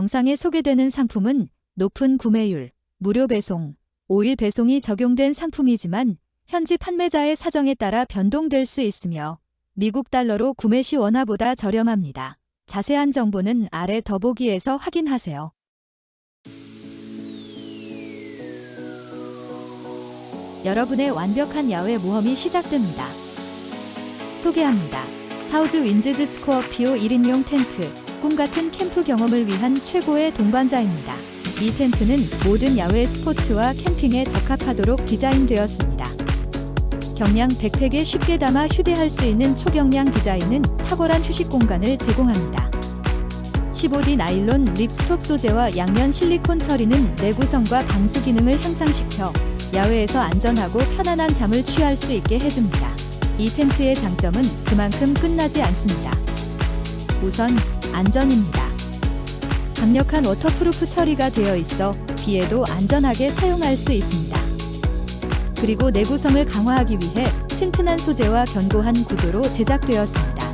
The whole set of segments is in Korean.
영상에 소개되는 상품은 높은 구매율, 무료 배송, 5일 배송이 적용된 상품이지만 현지 판매자의 사정에 따라 변동될 수 있으며 미국 달러로 구매 시 원화보다 저렴합니다. 자세한 정보는 아래 더보기에서 확인하세요. 여러분의 완벽한 야외 모험이 시작됩니다. 소개합니다. 사우즈 윈즈즈 스코어피오 1인용 텐트, 꿈같은 캠프 경험을 위한 최고의 동반자입니다. 이 텐트는 모든 야외 스포츠와 캠핑에 적합하도록 디자인되었습니다. 경량 백팩에 쉽게 담아 휴대할 수 있는 초경량 디자인은 탁월한 휴식 공간을 제공합니다. 15D 나일론 립스톱 소재와 양면 실리콘 처리는 내구성과 방수 기능을 향상시켜 야외에서 안전하고 편안한 잠을 취할 수 있게 해줍니다. 이 텐트의 장점은 그만큼 끝나지 않습니다. 우선 안전입니다. 강력한 워터프루프 처리가 되어 있어 비에도 안전하게 사용할 수 있습니다. 그리고 내구성을 강화하기 위해 튼튼한 소재와 견고한 구조로 제작되었습니다.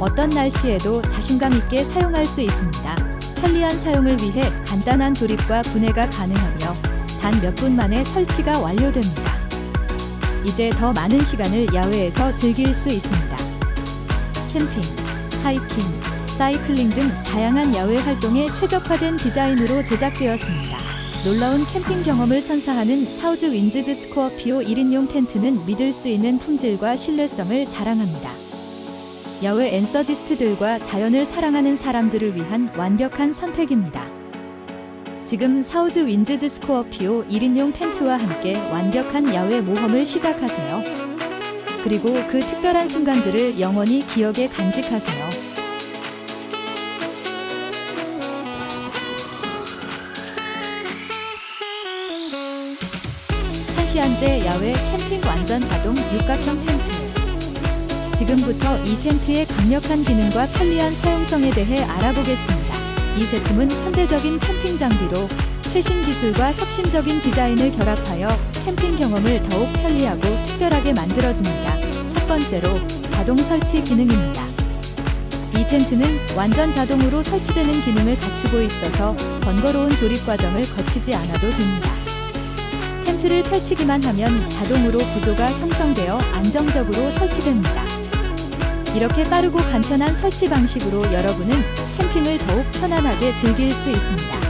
어떤 날씨에도 자신감 있게 사용할 수 있습니다. 편리한 사용을 위해 간단한 조립과 분해가 가능하며 단 몇 분 만에 설치가 완료됩니다. 이제 더 많은 시간을 야외에서 즐길 수 있습니다. 캠핑, 하이킹, 사이클링 등 다양한 야외 활동에 최적화된 디자인으로 제작되었습니다. 놀라운 캠핑 경험을 선사하는 사우즈 윈즈즈 스코어피오 1인용 텐트는 믿을 수 있는 품질과 신뢰성을 자랑합니다. 야외 엔서지스트들과 자연을 사랑하는 사람들을 위한 완벽한 선택입니다. 지금 사우즈 윈즈즈 스코어피오 1인용 텐트와 함께 완벽한 야외 모험을 시작하세요. 그리고 그 특별한 순간들을 영원히 기억에 간직하세요. 한시안제 야외 캠핑 완전 자동 육각형 텐트. 지금부터 이 텐트의 강력한 기능과 편리한 사용성에 대해 알아보겠습니다. 이 제품은 현대적인 캠핑 장비로 최신 기술과 혁신적인 디자인을 결합하여 캠핑 경험을 더욱 편리하고 특별하게 만들어줍니다. 첫 번째로 자동 설치 기능입니다. 이 텐트는 완전 자동으로 설치되는 기능을 갖추고 있어서 번거로운 조립 과정을 거치지 않아도 됩니다. 텐트를 펼치기만 하면 자동으로 구조가 형성되어 안정적으로 설치됩니다. 이렇게 빠르고 간편한 설치 방식으로 여러분은 캠핑을 더욱 편안하게 즐길 수 있습니다.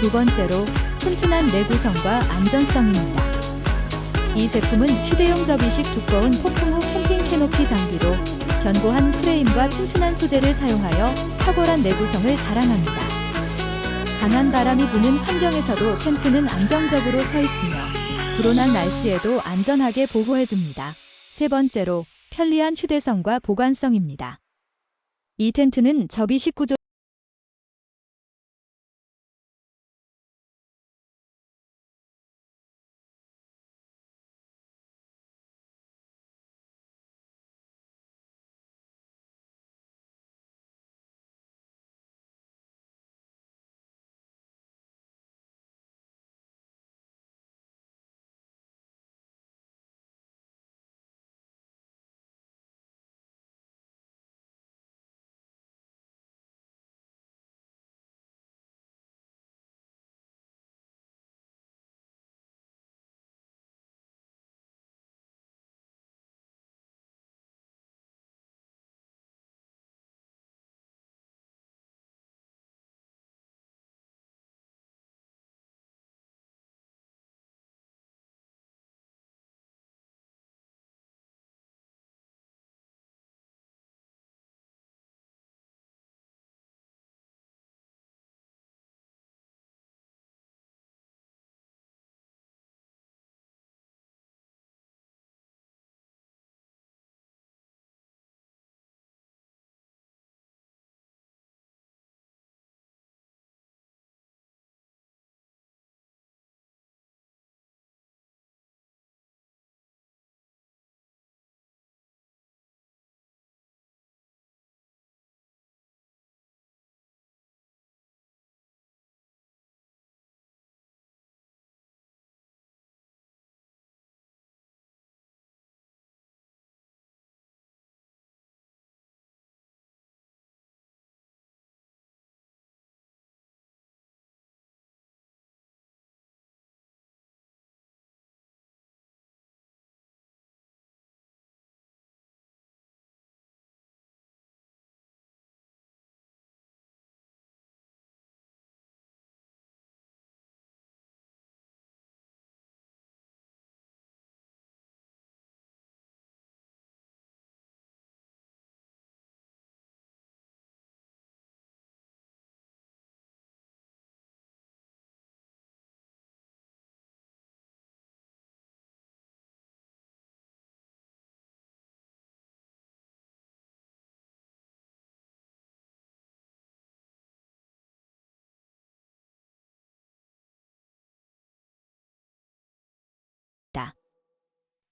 두 번째로 튼튼한 내구성과 안전성입니다. 이 제품은 휴대용 접이식 두꺼운 폭풍우 캠핑 캐노피 장비로 견고한 프레임과 튼튼한 소재를 사용하여 탁월한 내구성을 자랑합니다. 강한 바람이 부는 환경에서도 텐트는 안정적으로 서 있으며 불온한 날씨에도 안전하게 보호해줍니다. 세 번째로 편리한 휴대성과 보관성입니다. 이 텐트는 접이식 구조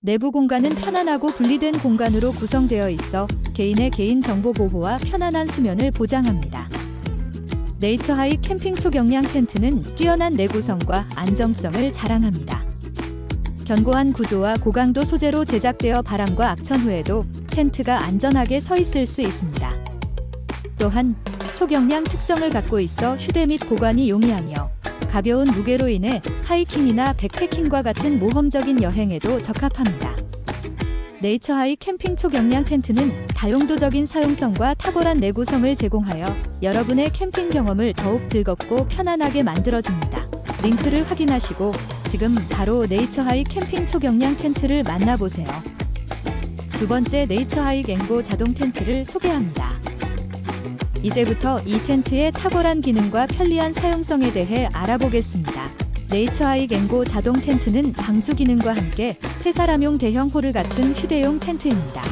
내부 공간은 편안하고 분리된 공간으로 구성되어 있어 개인의 개인 정보 보호와 편안한 수면을 보장합니다. 네이처하이 캠핑 초경량 텐트는 뛰어난 내구성과 안정성을 자랑합니다. 견고한 구조와 고강도 소재로 제작되어 바람과 악천 후에도 텐트가 안전하게 서 있을 수 있습니다. 또한 초경량 특성을 갖고 있어 휴대 및 보관이 용이하며 가벼운 무게로 인해 하이킹이나 백패킹과 같은 모험적인 여행에도 적합합니다. 네이처하이 캠핑 초경량 텐트는 다용도적인 사용성과 탁월한 내구성을 제공하여 여러분의 캠핑 경험을 더욱 즐겁고 편안하게 만들어줍니다. 링크를 확인하시고 지금 바로 네이처하이 캠핑 초경량 텐트를 만나보세요. 두 번째 네이처하이 갱고 자동 텐트를 소개합니다. 이제부터 이 텐트의 탁월한 기능과 편리한 사용성에 대해 알아보겠습니다. 네이처하이 갱고 자동 텐트는 방수 기능과 함께 세 사람용 대형 홀을 갖춘 휴대용 텐트입니다.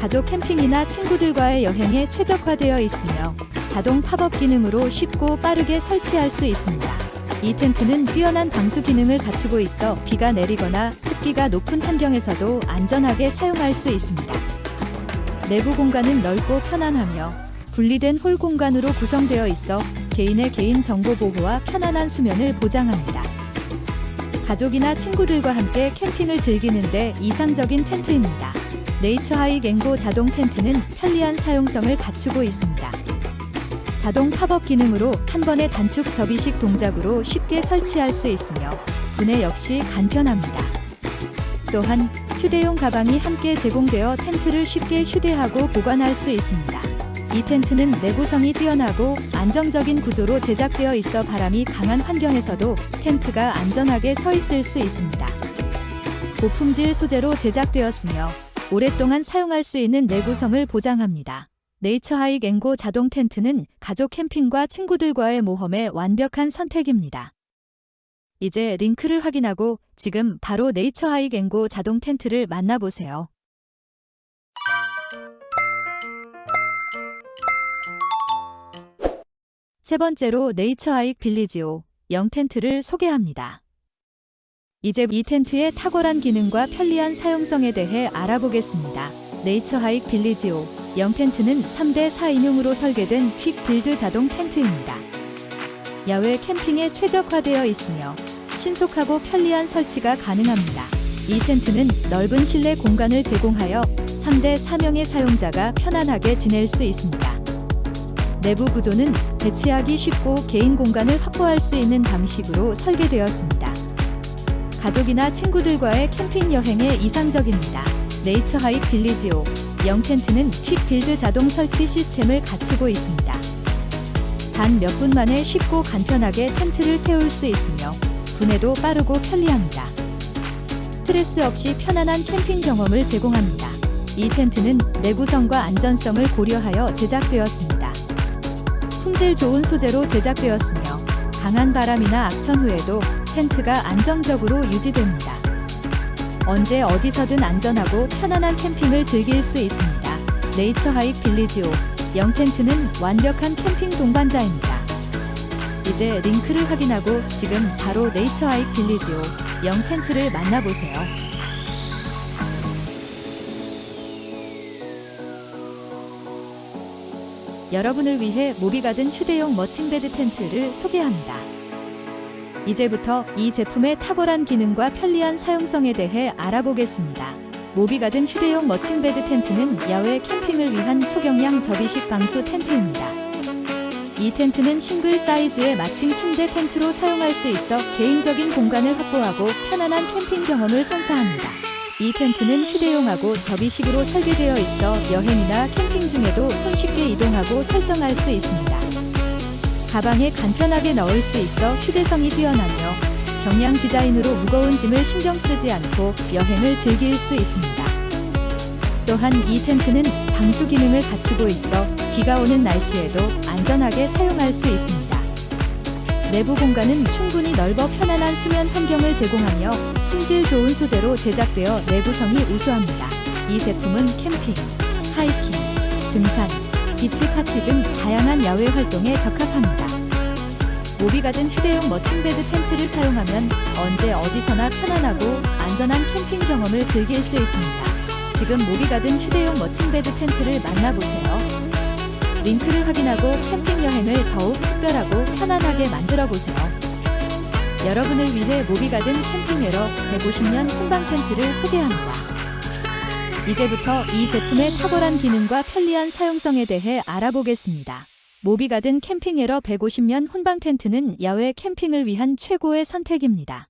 가족 캠핑이나 친구들과의 여행에 최적화되어 있으며 자동 팝업 기능으로 쉽고 빠르게 설치할 수 있습니다. 이 텐트는 뛰어난 방수 기능을 갖추고 있어 비가 내리거나 습기가 높은 환경에서도 안전하게 사용할 수 있습니다. 내부 공간은 넓고 편안하며 분리된 홀 공간으로 구성되어 있어 개인의 개인 정보 보호와 편안한 수면을 보장합니다. 가족이나 친구들과 함께 캠핑을 즐기는데 이상적인 텐트입니다. 네이처하이 갱고 자동 텐트는 편리한 사용성을 갖추고 있습니다. 자동 팝업 기능으로 한 번의 단축 접이식 동작으로 쉽게 설치할 수 있으며 분해 역시 간편합니다. 또한 휴대용 가방이 함께 제공되어 텐트를 쉽게 휴대하고 보관할 수 있습니다. 이 텐트는 내구성이 뛰어나고 안정적인 구조로 제작되어 있어 바람이 강한 환경에서도 텐트가 안전하게 서 있을 수 있습니다. 고품질 소재로 제작되었으며 오랫동안 사용할 수 있는 내구성을 보장합니다. 네이처하이 갱고 자동 텐트는 가족 캠핑과 친구들과의 모험에 완벽한 선택입니다. 이제 링크를 확인하고 지금 바로 네이처하이 갱고 자동 텐트를 만나보세요. 세 번째로 네이처하익 빌리지오 영 텐트를 소개합니다. 이제 이 텐트의 탁월한 기능과 편리한 사용성에 대해 알아보겠습니다. 네이처하익 빌리지오 영 텐트는 3대 4인용으로 설계된 퀵 빌드 자동 텐트입니다. 야외 캠핑에 최적화되어 있으며 신속하고 편리한 설치가 가능합니다. 이 텐트는 넓은 실내 공간을 제공하여 3대 4명의 사용자가 편안하게 지낼 수 있습니다. 내부 구조는 배치하기 쉽고 개인 공간을 확보할 수 있는 방식으로 설계되었습니다. 가족이나 친구들과의 캠핑 여행에 이상적입니다. 네이처 하이 빌리지오 영 텐트는 퀵 빌드 자동 설치 시스템을 갖추고 있습니다. 단 몇 분 만에 쉽고 간편하게 텐트를 세울 수 있으며 분해도 빠르고 편리합니다. 스트레스 없이 편안한 캠핑 경험을 제공합니다. 이 텐트는 내구성과 안전성을 고려하여 제작되었습니다. 품질 좋은 소재로 제작되었으며 강한 바람이나 악천 후에도 텐트가 안정적으로 유지됩니다. 언제 어디서든 안전하고 편안한 캠핑을 즐길 수 있습니다. 네이처 하익 빌리지오 영 텐트는 완벽한 캠핑 동반자입니다. 이제 링크를 확인하고 지금 바로 네이처 하익 빌리지오 영 텐트를 만나보세요. 여러분을 위해 모비가 든 휴대용 머칭베드 텐트를 소개합니다. 이제부터 이 제품의 탁월한 기능과 편리한 사용성에 대해 알아보겠습니다. 모비가 든 휴대용 머칭베드 텐트는 야외 캠핑을 위한 초경량 접이식 방수 텐트입니다. 이 텐트는 싱글 사이즈의 마칭 침대 텐트로 사용할 수 있어 개인적인 공간을 확보하고 편안한 캠핑 경험을 선사합니다. 이 텐트는 휴대용하고 접이식으로 설계되어 있어 여행이나 캠핑 중에도 손쉽게 이동하고 설정할 수 있습니다. 가방에 간편하게 넣을 수 있어 휴대성이 뛰어나며 경량 디자인으로 무거운 짐을 신경 쓰지 않고 여행을 즐길 수 있습니다. 또한 이 텐트는 방수 기능을 갖추고 있어 비가 오는 날씨에도 안전하게 사용할 수 있습니다. 내부 공간은 충분히 넓어 편안한 수면 환경을 제공하며 품질 좋은 소재로 제작되어 내구성이 우수합니다. 이 제품은 캠핑, 하이킹, 등산, 비치 파티 등 다양한 야외 활동에 적합합니다. 모비가 든 휴대용 머칭베드 텐트를 사용하면 언제 어디서나 편안하고 안전한 캠핑 경험을 즐길 수 있습니다. 지금 모비가 든 휴대용 머칭베드 텐트를 만나보세요. 링크를 확인하고 캠핑 여행을 더욱 특별하고 편안하게 만들어 보세요. 여러분을 위해 모비가 든 캠핑웨어 150년 혼방 텐트를 소개합니다. 이제부터 이 제품의 탁월한 기능과 편리한 사용성에 대해 알아보겠습니다. 모비가든 캠핑에러 150년 혼방 텐트는 야외 캠핑을 위한 최고의 선택입니다.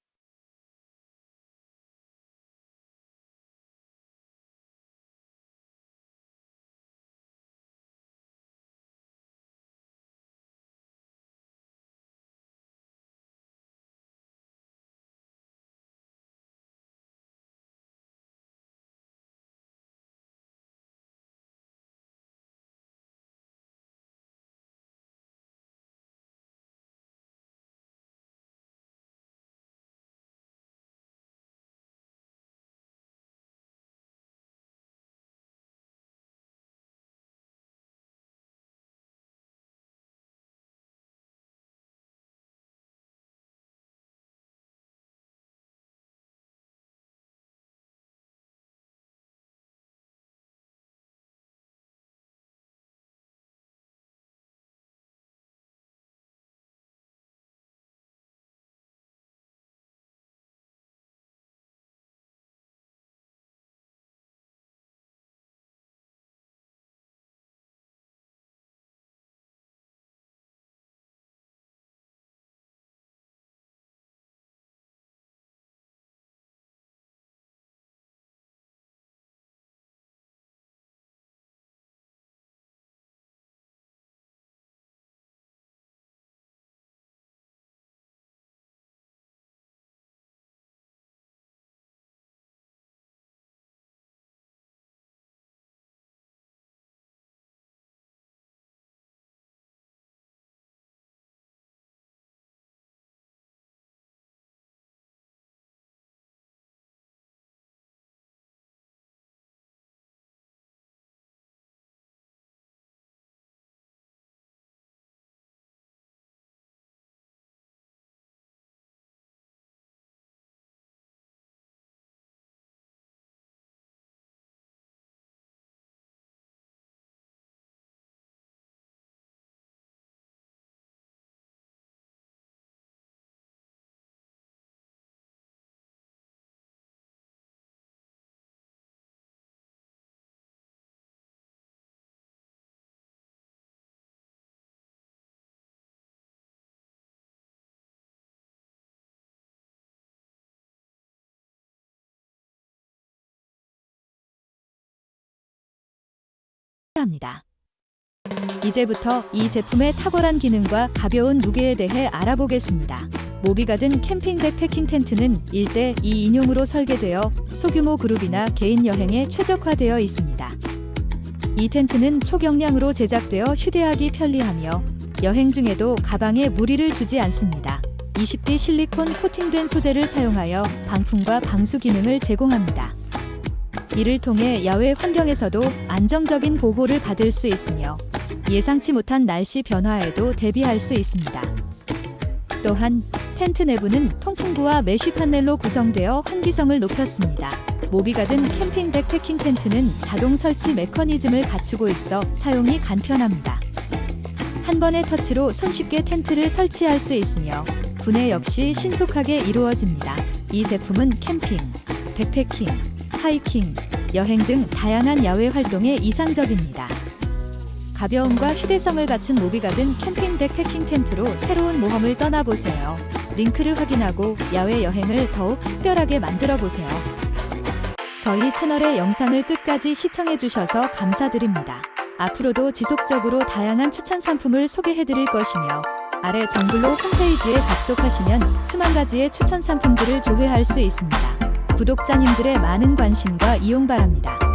합니다. 이제부터 이 제품의 탁월한 기능과 가벼운 무게에 대해 알아보겠습니다. 모비가 든 캠핑 백 패킹 텐트는 1대 2 인용으로 설계되어 소규모 그룹이나 개인 여행에 최적화되어 있습니다. 이 텐트는 초경량으로 제작되어 휴대하기 편리하며 여행 중에도 가방에 무리를 주지 않습니다. 20D 실리콘 코팅된 소재를 사용하여 방풍과 방수 기능을 제공합니다. 이를 통해 야외 환경에서도 안정적인 보호를 받을 수 있으며 예상치 못한 날씨 변화에도 대비할 수 있습니다. 또한 텐트 내부는 통풍구와 메쉬 판넬로 구성되어 환기성을 높였습니다. 모비가 든 캠핑 백 패킹 텐트는 자동 설치 메커니즘을 갖추고 있어 사용이 간편합니다. 한 번의 터치로 손쉽게 텐트를 설치할 수 있으며 분해 역시 신속하게 이루어집니다. 이 제품은 캠핑, 백패킹, 하이킹, 여행 등 다양한 야외 활동에 이상적입니다. 가벼움과 휴대성을 갖춘 모비가 든 캠핑 백 패킹 텐트로 새로운 모험을 떠나보세요. 링크를 확인하고 야외 여행을 더욱 특별하게 만들어 보세요. 저희 채널의 영상을 끝까지 시청해 주셔서 감사드립니다. 앞으로도 지속적으로 다양한 추천 상품을 소개해 드릴 것이며 아래 정글로 홈페이지에 접속하시면 수만 가지의 추천 상품들을 조회할 수 있습니다. 구독자님들의 많은 관심과 이용 바랍니다.